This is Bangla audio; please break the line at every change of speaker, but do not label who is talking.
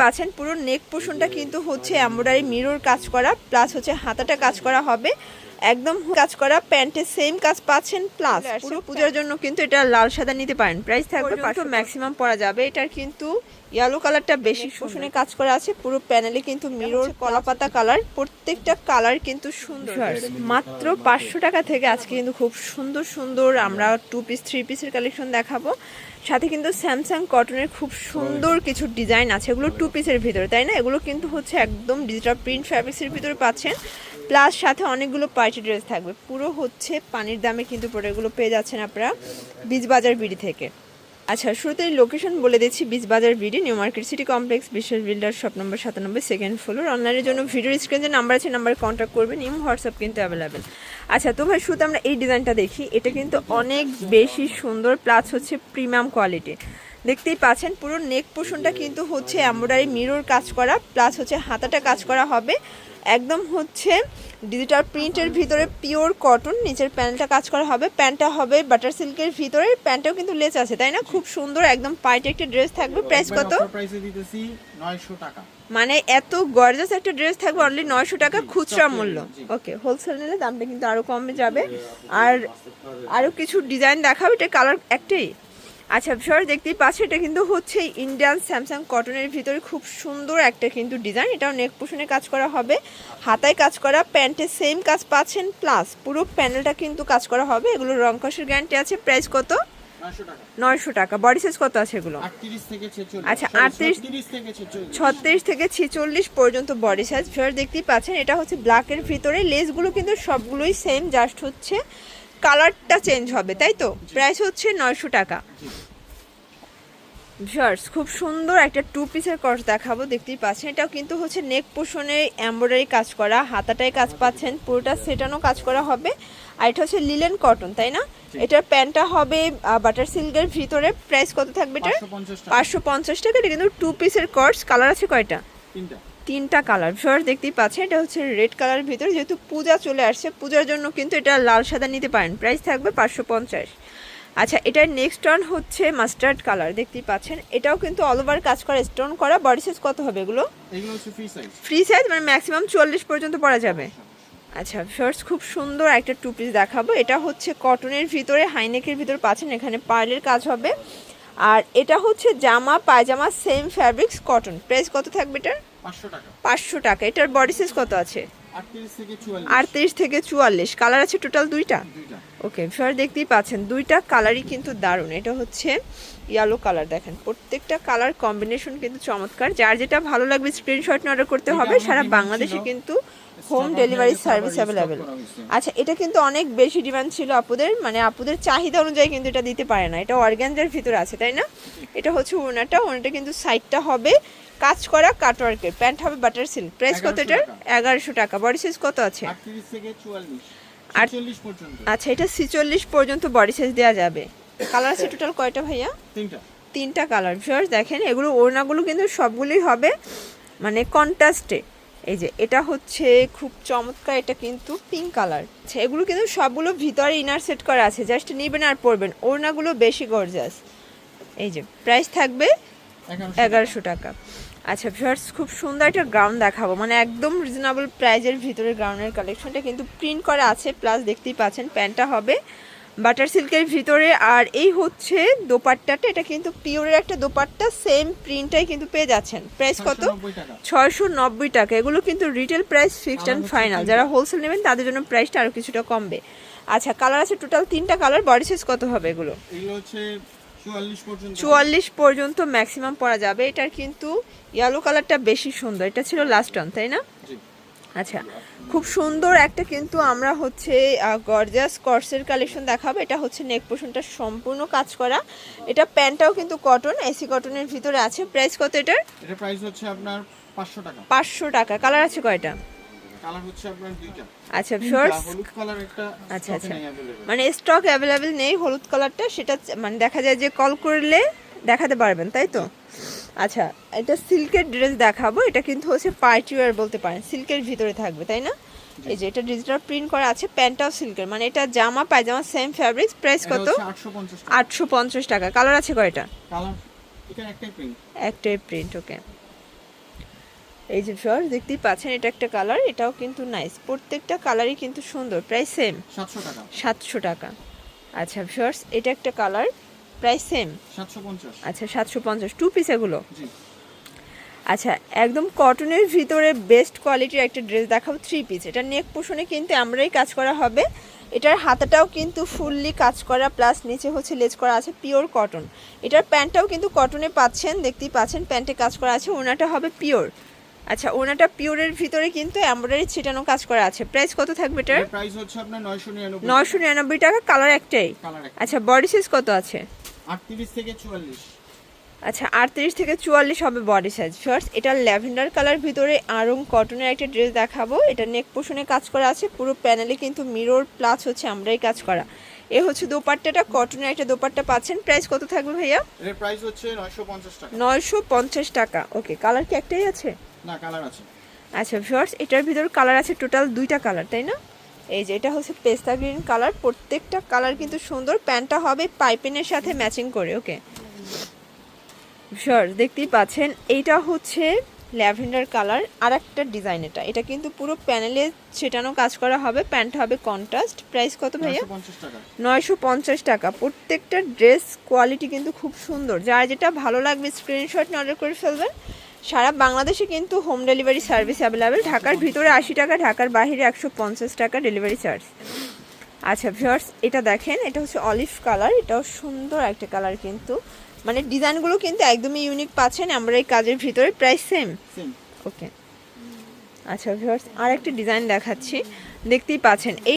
পাচ্ছেন পুরো নেক পোর্শনটা কিন্তু হচ্ছে এমব্রয়ডারি মিরর কাজ করা প্লাস হচ্ছে হাতাটা কাজ করা হবে। একদম কাজ করা প্যান্টের সেম কাজ পাচ্ছেন প্লাস পুরো পূজার জন্য কিন্তু এটা লাল সাদা নিতে পারেন। প্রাইস থাকবে ম্যাক্সিমাম পরা যাবে। এটার কিন্তু ইয়েলো কালারটা বেশি শোষণে কাজ করা আছে পুরো প্যানেলে কিন্তু মিরর কলাপাতা কালার প্রত্যেকটা কালার কিন্তু সুন্দর। মাত্র পাঁচশো টাকা থেকে আজকে কিন্তু খুব সুন্দর সুন্দর আমরা টু পিস থ্রি পিসের কালেকশন দেখাবো। সাথে কিন্তু স্যামসাং কটনের খুব সুন্দর কিছু ডিজাইন আছে। এগুলো টু পিসের ভিতরে তাই না? এগুলো কিন্তু হচ্ছে একদম ডিজিটাল প্রিন্ট ফ্যাব্রিক্সের ভিতরে পাচ্ছেন। প্লাস সাথে অনেকগুলো পার্টি ড্রেস থাকবে। পুরো হচ্ছে পানির দামে কিন্তু প্রোডাক্টগুলো পেয়ে যাচ্ছেন আপনারা। বীজবাজার বিডি থেকে। আচ্ছা শুরুতেই লোকেশন বলে দিচ্ছি Beejbazar BD new market city complex Biswas builder shop number সাতানব্বই সেকেন্ড ফ্লোর অনলাইনের জন্য ভিডিওর স্ক্রিন যে নাম্বার আছে নাম্বারে কন্ট্যাক্ট করবেন, ইম হোয়াটসঅ্যাপ কিন্তু অ্যাভেলেবেল আচ্ছা তো ভাই শুধু আমরা এই ডিজাইনটা দেখি। এটা কিন্তু অনেক বেশি সুন্দর প্লাস হচ্ছে প্রিমিয়াম কোয়ালিটি দেখতেই পাচ্ছেন, পুরো নেক পোর্শনটা কিন্তু হচ্ছে এমব্রয়ডারি মিরর কাজ করা প্লাস হচ্ছে হাতাটা কাজ করা হবে। একদম হচ্ছে ডিজিটাল প্রিন্টের ভিতরে পিওর কটন নিচের প্যান্টটা কাজ করা হবে প্যান্টটা হবে বাটার সিল্কের ভিতরে প্যান্টটাও কিন্তু লেস আছে তাই না? খুব সুন্দর একদম পাইটে একটা ড্রেস থাকবে প্রাইস কত?
প্রাইসে দিতেছি 900 টাকা।
মানে এত গর্জাস একটা ড্রেস থাকবে অনলি নয়শো টাকা খুচরা মূল্য। ওকে হোলসেল নিলে দামটা কিন্তু আরও কমে যাবে। আর আরও কিছু ডিজাইন দেখাবো এটা কালার একটাই? আচ্ছা সর দেখতেই পাচ্ছ এটা কিন্তু হচ্ছে ইন্ডিয়ান স্যামসাং কটনের ভিতরে খুব সুন্দর একটা কিন্তু ডিজাইন এটাও নেক পোষণে কাজ করা হবে। হাতায় কাজ করা প্যান্টে সেম কাজ পাচ্ছেন প্লাস পুরো প্যানেলটা কিন্তু কাজ করা হবে। এগুলো রং কষের গ্যারান্টি আছে। প্রাইস কত? নয়শো টাকা। বডি সাইজ কত আছে এগুলো?
38 থেকে 46
আচ্ছা,
Sorry,
38
36 থেকে 46
ছত্রিশ থেকে ছিচল্লিশ পর্যন্ত বডি সাইজ ফেয়ার দেখতেই পাচ্ছেন এটা হচ্ছে ব্ল্যাকের ভিতরে। লেসগুলো কিন্তু সবগুলোই সেম জাস্ট হচ্ছে কালারটা চেঞ্জ হবে তাই তো? প্রাইস হচ্ছে নয়শো টাকা। ভিউয়ার্স খুব সুন্দর একটা টু পিসের কস দেখাবো দেখতেই পাচ্ছেন। এটাও কিন্তু হচ্ছে নেক পোষণে এমব্রয়ডারি কাজ করা হাতাটায় কাজ পাচ্ছেন পুরোটা সেটানো কাজ করা হবে। আর এটা হচ্ছে লিলেন কটন তাই না? এটার প্যান্টটা হবে বাটার সিল্কের ভিতরে। প্রাইস কত থাকবে এটা
550
পাঁচশো পঞ্চাশ টাকা এটা কিন্তু টু পিসের কর্স কালার আছে কয়টা?
তিনটা।
তিনটা কালার। ভিউয়ার দেখতেই পাচ্ছেন এটা হচ্ছে রেড কালারের ভিতরে যেহেতু পূজা চলে আসছে পূজার জন্য কিন্তু এটা লাল সাদা নিতে পারেন। প্রাইস থাকবে পাঁচশো পঞ্চাশ। আচ্ছা এটার নেক্সট ওয়ান হচ্ছে মাস্টার্ড কালার দেখতেই পাচ্ছেন। এটাও কিন্তু অল ওভার কাজ করা স্টোন করা। বডি সাইজ কত হবে এগুলো?
ফ্রি সাইজ
মানে ম্যাক্সিমাম চুয়াল্লিশ পর্যন্ত পরা যাবে। আচ্ছা ফার্স্ট খুব সুন্দর একটা টু পিস দেখাবো। এটা হচ্ছে কটনের ভিতরে হাইনেকের ভিতরে পাচ্ছেন এখানে পার্লের কাজ হবে। আর এটা হচ্ছে জামা পায়জামা সেম ফ্যাব্রিক্স কটন প্রাইস কত থাকবে এটার?
500 টাকা
পাঁচশো টাকা। এটার বডি সাইজ কত আছে?
38 থেকে 44
আটত্রিশ থেকে চুয়াল্লিশ। কালার আছে টোটাল দুইটা? ওকে ফেয়ার দেখতেই পাচ্ছেন দুইটা কালারই কিন্তু দারুণ। এটা হচ্ছে ইয়েলো কালার দেখেন। প্রত্যেকটা কালার কম্বিনেশন কিন্তু চমৎকার। যার যেটা ভালো লাগবে স্ক্রিনশট অর্ডার করতে হবে। সারা বাংলাদেশে কিন্তু হোম ডেলিভারি সার্ভিস অ্যাভেলেবেল আচ্ছা এটা কিন্তু অনেক বেশি ডিমান্ড ছিল আপুদের। মানে আপুদের চাহিদা অনুযায়ী কিন্তু এটা দিতে পারে না। এটা অর্গ্যানজার ভিতরে আছে তাই না? এটা হচ্ছে ওনাটা ওনাটা কিন্তু সাইডটা হবে কাজ করা কাটওয়ার্কের প্যান্ট হবে বাটার সিল্ক প্রাইস কত
1100
এটার? এগারোশো টাকা। বডি সাইজ কত আছে?
38 থেকে 44
আট-
46 পর্যন্ত।
আচ্ছা এটা ছিচল্লিশ পর্যন্ত বডি সাইজ দেওয়া যাবে। কালার আছে টোটাল কয়টা ভাইয়া?
তিনটা।
তিনটা কালার ভিউয়ার্স দেখেন এগুলো ওড়নাগুলো কিন্তু সবগুলোই হবে মানে কন্ট্রাস্টে এই যে এটা হচ্ছে খুব চমৎকার এটা কিন্তু পিঙ্ক কালার আচ্ছা এগুলো কিন্তু সবগুলো ভিতরে ইনার সেট করা আছে জাস্ট নেবেন আর পরবেন। ওড়নাগুলো বেশি গর্জাস এই যে প্রাইস থাকবে এগারোশো টাকা। আচ্ছা ভিউয়ার্স খুব সুন্দর একটা গ্রাউন্ড দেখাবো। মানে একদম রিজনেবল প্রাইজের ভিতরে গ্রাউন্ডের কালেকশনটা কিন্তু প্রিন্ট করা আছে প্লাস দেখতেই পাচ্ছেন প্যান্টটা হবে বাটার সিল্কের ভিতরে আর এই হচ্ছে দোপাট্টাটা। এটা কিন্তু পিওরের একটা দোপাট্টা সেম প্রিন্টটাই কিন্তু পেয়ে যাচ্ছেন। প্রাইস কত? ছয়শো নব্বই টাকা। এগুলো কিন্তু retail price fixed and final যারা হোলসেল নেবেন তাদের জন্য প্রাইসটা আরও কিছুটা কমবে। আচ্ছা কালার আছে টোটাল তিনটা কালার বডি সাইজ কত হবে এগুলো?
এগুলো হচ্ছে 44 পর্যন্ত।
চুয়াল্লিশ পর্যন্ত ম্যাক্সিমাম পরা যাবে। এটার কিন্তু ইয়েলো কালারটা বেশি সুন্দর। এটা ছিল লাস্ট অন তাই না? আচ্ছা খুব সুন্দর একটা কিন্তু আমরা হচ্ছে গর্জাস কর্সের কালেকশন দেখাবো। এটা হচ্ছে নেক পোষণটা সম্পূর্ণ কাজ করা। এটা প্যান্টটাও কিন্তু কটন এসি কটনের ভিতরে আছে। প্রাইস কত এটার?
এটা প্রাইস হচ্ছে আপনার 500 টাকা।
পাঁচশো টাকা। কালার আছে কয়টা?
কালার হচ্ছে আপনার দুইটা।
আচ্ছা শর্টস
হলুদ কালার একটা
আচ্ছা, আচ্ছা। মানে স্টক অ্যাভেলেবেল নেই হলুদ কালারটা সেটা মানে দেখা যায় যে কল করলে দেখাতে পারবেন তাই তো? আচ্ছা এটা সিল্কের ড্রেস দেখাবো এটা কিন্তু হচ্ছে পার্টি ওয়্যার বলতে পারেন সিল্কের ভিতরে থাকবে তাই না? এই যে এটা ডিজিটাল প্রিন্ট করা আছে প্যান্টটাও সিল্কের মানে এটা জামা পায়জামা সেম ফ্যাব্রিক্স প্রাইস কত?
হচ্ছে 850 টাকা।
আটশো পঞ্চাশ টাকা কালার আছে কয়টা?
একটাই প্রিন্ট
একটাই প্রিন্ট ওকে এই যে ভিউয়ার্স দেখতেই পাচ্ছেন এটা একটা কালার এটাও কিন্তু নাইস প্রত্যেকটা কালারই কিন্তু সুন্দর প্রায় সেম
সাতশো টাকা।
সাতশো টাকা। আচ্ছা ভিউয়ার্স এটা একটা কালার প্রায় সেম? আচ্ছা সাতশো পঞ্চাশ। টু পিস এগুলো? আচ্ছা একদম কটনের ভিতরে বেস্ট কোয়ালিটির একটা ড্রেস দেখাবো থ্রি পিস এটা নেক পোষণে কিন্তু আমরাই কাজ করা হবে। এটার হাতাটাও কিন্তু ফুললি কাজ করা প্লাস নিচে হচ্ছে লেজ করা আছে পিওর কটন এটার প্যান্টটাও কিন্তু কটনে পাচ্ছেন দেখতেই পাচ্ছেন প্যান্টে কাজ করা আছে ওনাটা হবে পিওর আচ্ছা ওনাটা পিওরের ভিতরে কিন্তু এমব্রয়ডারি ছিটানো কাজ করা আছে। প্রাইস কত থাকবে এটার?
প্রাইস হচ্ছে আপনার নয়শো নিরানব্বই
নয়শো নিরানব্বই টাকা কালার একটাই। আচ্ছা বডি সাইজ কত আছে?
আটত্রিশ থেকে চুয়াল্লিশ।
আচ্ছা আটত্রিশ থেকে চুয়াল্লিশ হবে বডি সাইজ ফার্স্ট এটা ল্যাভেন্ডার কালার ভিতরে আরং কটনের একটা ড্রেস দেখাবো। এটা নেক পোষণে কাজ করা আছে। পুরো প্যানেলে কিন্তু মিরর প্লাস হচ্ছে আমরাই কাজ করা। এ হচ্ছে দোপাট্টাটা। কটনের একটা দোপাট্টা পাচ্ছেন। প্রাইস কত থাকবে ভাইয়া?
এর প্রাইস হচ্ছে নয়শো পঞ্চাশ টাকা।
নয়শো পঞ্চাশ টাকা। ওকে কালার কি একটাই আছে?
না কালার আছে।
আচ্ছা ভিউয়ার্স এটার ভিতর কালার আছে টোটাল দুইটা কালার তাই না? এই যে এটা হচ্ছে পেস্তা গ্রিন কালার। প্রত্যেকটা কালার কিন্তু সুন্দর। প্যান্টটা হবে পাইপেনের সাথে ম্যাচিং করে ওকে? শিওর দেখতেই পাচ্ছেন। এইটা হচ্ছে ল্যাভেন্ডার কালার আর একটা ডিজাইন এটা। এটা কিন্তু পুরো প্যানেলে ছেটানো কাজ করা হবে। প্যান্ট হবে কন্ট্রাস্ট। প্রাইস কত ভাইয়া?
নয়শো পঞ্চাশ টাকা।
নয়শো পঞ্চাশ টাকা। প্রত্যেকটা ড্রেস কোয়ালিটি কিন্তু খুব সুন্দর। যার যেটা ভালো লাগবে স্ক্রিনশট নিয়ে অর্ডার করে ফেলবেন। সারা বাংলাদেশে কিন্তু হোম ডেলিভারি সার্ভিস অ্যাভেলেবেল ঢাকার ভিতরে আশি টাকা ঢাকার বাইরে একশো পঞ্চাশ টাকা ডেলিভারি চার্জ আচ্ছা ভিউয়ার্স এটা দেখেন এটা হচ্ছে অলিভ কালার এটাও সুন্দর একটা কালার কিন্তু। মানে ডিজাইনগুলো কিন্তু একদমই ইউনিক পাচ্ছেন আমরা এই কাজের ভিতরে প্রাইস
সেম
ওকে আচ্ছা ভিউয়ার্স আর একটা ডিজাইন দেখাচ্ছি। দেখতেই পাচ্ছেন এই